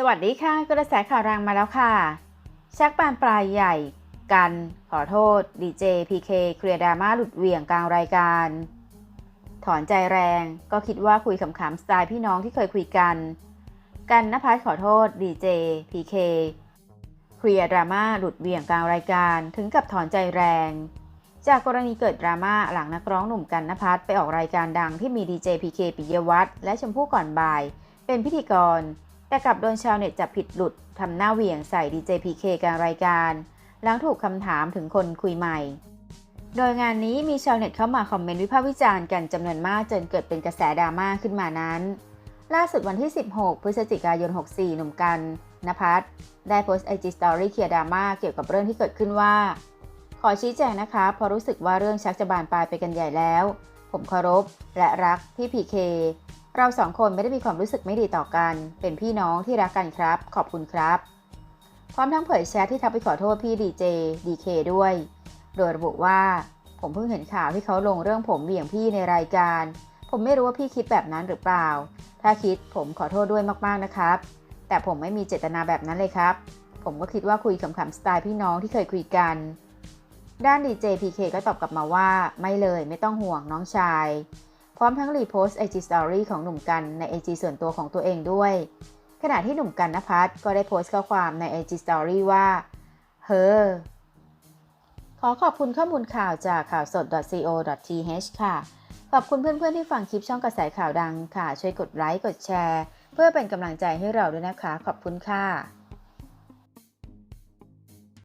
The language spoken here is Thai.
สวัสดีค่ะ กระแสข่าวแรงมาแล้วค่ะ ชักบานปลายใหญ่ กันขอโทษดีเจพีเคเคลียร์ดราม่าหลุดเหวี่ยงกลางรายการ ถอนใจแรงก็คิดว่าคุยขำๆสไตล์พี่น้องที่เคยคุยกัน กันนภัสขอโทษดีเจพีเคเคลียร์ดราม่าหลุดเหวี่ยงกลางรายการถึงกับถอนใจแรง จากกรณีเกิดดราม่าหลังนักร้องหนุ่มกันนภัสไปออกรายการดังที่มีดีเจพีเคปิยวัฒน์และชมพู่ก่อนบ่าย เป็นพิธีกร แต่กลับโดนชาวเน็ตจับผิดหลุดทำหน้าเหวี่ยงใส่ดีเจพีเคกลางรายการ หลังถูกคำถามถึงคนคุยใหม่ โดยงานนี้มีชาวเน็ตเข้ามาคอมเมนต์วิพากษ์วิจารณ์กันจำนวนมากจนเกิดเป็นกระแสดราม่าขึ้นมานั้น ล่าสุดวันที่ 16 พฤศจิกายน 64 หนุ่มกันนภัสได้โพสต์ไอจีสตอรี่เคลียร์ดราม่าเกี่ยวกับเรื่องที่เกิดขึ้นว่า ขอชี้แจงนะคะเพราะรู้สึกว่าเรื่องชักจะบานปลายไปกันใหญ่แล้ว ผมเคารพและรักพี่พีเคเราสองคนไม่ได้มีความรู้สึกไม่ดีต่อกัน เป็นพี่น้องที่รักกันครับ ขอบคุณครับ พร้อมทั้งเผยแชทที่ทักไปขอโทษพี่ดีเจดีเคด้วย โดยระบุว่า ผมเพิ่งเห็นข่าวที่เขาลงเรื่องผมเหวี่ยงพี่ในรายการ ผมไม่รู้ว่าพี่คิดแบบนั้นหรือเปล่า ถ้าคิดผมขอโทษด้วยมากๆนะครับ แต่ผมไม่มีเจตนาแบบนั้นเลยครับ ผมก็คิดว่าคุยขำๆสไตล์พี่น้องที่เคยคุยกัน ด้านดีเจพีเคก็ตอบกลับมาว่าไม่เลยไม่ต้องห่วงน้องชาย พร้อมทั้งรีโพสต์ IG Story ของหนุ่มกันใน IG ส่วนตัวของตัวเองด้วย ขณะที่หนุ่มกันนภัสก็ได้โพสต์ข้อความใน IG Story ว่า เฮอขอขอบคุณข้อมูลข่าวจากข่าวสด .co.th ค่ะ ขอบคุณเพื่อนๆที่ฟังคลิปช่องกระแสข่าวดังค่ะ ช่วยกดไลค์กดแชร์ เพื่อเป็นกำลังใจให้เราด้วยนะคะ ขอบคุณค่ะ